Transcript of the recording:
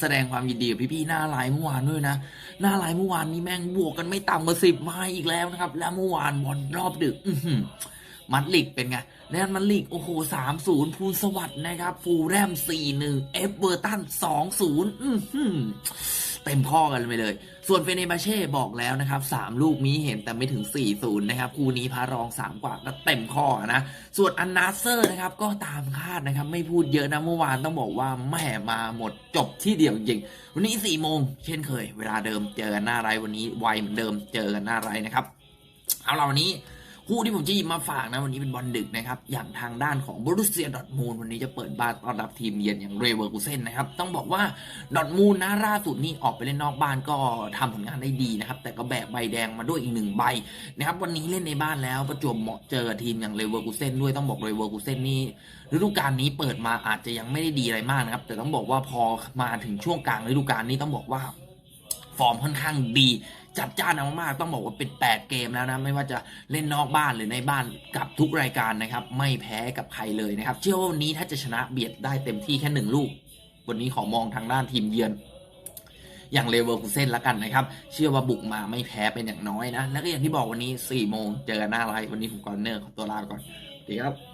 แสดงความยินดีกับพี่ๆหน้าไลน์เมื่อวานด้วยนะ หน้าไลน์เมื่อวานนี้แม่งบวกกันไม่ต่ำกว่าสิบมาอีกแล้วนะครับ แล้วเมื่อวานบอลรอบดึก อืมัดลิกเป็นไงแนนมันลิก โอ้โหสามศูนย์ภูลสวัสด์นะครับ ฟูลแรมสี่หนึ่งเอฟเวอร์ตันสองศูนย์อืม เต็มข้อกันไปเลย ส่วนเฟเนบาเช่บอกแล้วนะครับสามลูกมีเห็นแต่ไม่ถึง 4-0 นะครับ คู่นี้พารอง 3 กว่าก็เต็มข้อนะ ส่วนอันนาเซอร์นะครับ ก็ตามคาดนะครับ ไม่พูดเยอะนะ เมื่อวานต้องบอกว่าแม่มาหมดจบที่เดียวจริง วันนี้4โมงเช่นเคย เวลาเดิมเจอกันหน้าไรวันนี้ไวเหมือนเดิมเจอกันหน้าไรนะครับ เอาเราวันนี้ คู่ที่ผมจะหยิบมาฝากนะวันนี้เป็นบอลดึกนะครับ อย่างทางด้านของบรูเซียดอทมูลวันนี้จะเปิดบ้านต้อนรับทีมเยือนอย่างเรเวอร์กูเซนนะครับ ต้องบอกว่าดอทมูลนะล่าสุดนี่ออกไปเล่นนอกบ้านก็ทำผลงานได้ดีนะครับ แต่ก็แบกใบแดงมาด้วยอีกหนึ่งใบนะครับ วันนี้เล่นในบ้านแล้วประจวบเหมาะเจอทีมอย่างเรเวอร์กูเซนด้วยต้องบอกเรเวอร์กูเซนนี่ฤดูกาลนี้เปิดมาอาจจะยังไม่ได้ดีอะไรมากนะครับ แต่ต้องบอกว่าพอมาถึงช่วงกลางฤดูกาลนี้ต้องบอกว่า ฟอร์มค่อนข้างดีจัดจ้านมากๆต้องบอกว่าเป็น 8 เกมแล้วนะ ไม่ว่าจะเล่นนอกบ้านหรือในบ้านกับทุกรายการนะครับ ไม่แพ้กับใครเลยนะครับ เชื่อว่าวันนี้ถ้าจะชนะเบียดได้เต็มที่แค่หนึ่งลูก วันนี้ขอมองทางด้านทีมเยือน อย่างเลเวอร์คูเซ่นละกันนะครับ เชื่อว่าบุกมาไม่แพ้เป็นอย่างน้อยนะ แล้วก็อย่างที่บอกวันนี้4โมงเจอกันหน้าไลฟ์วันนี้ผมกอนเนอร์ขอตัวลาไปก่อนสวัสดีครับ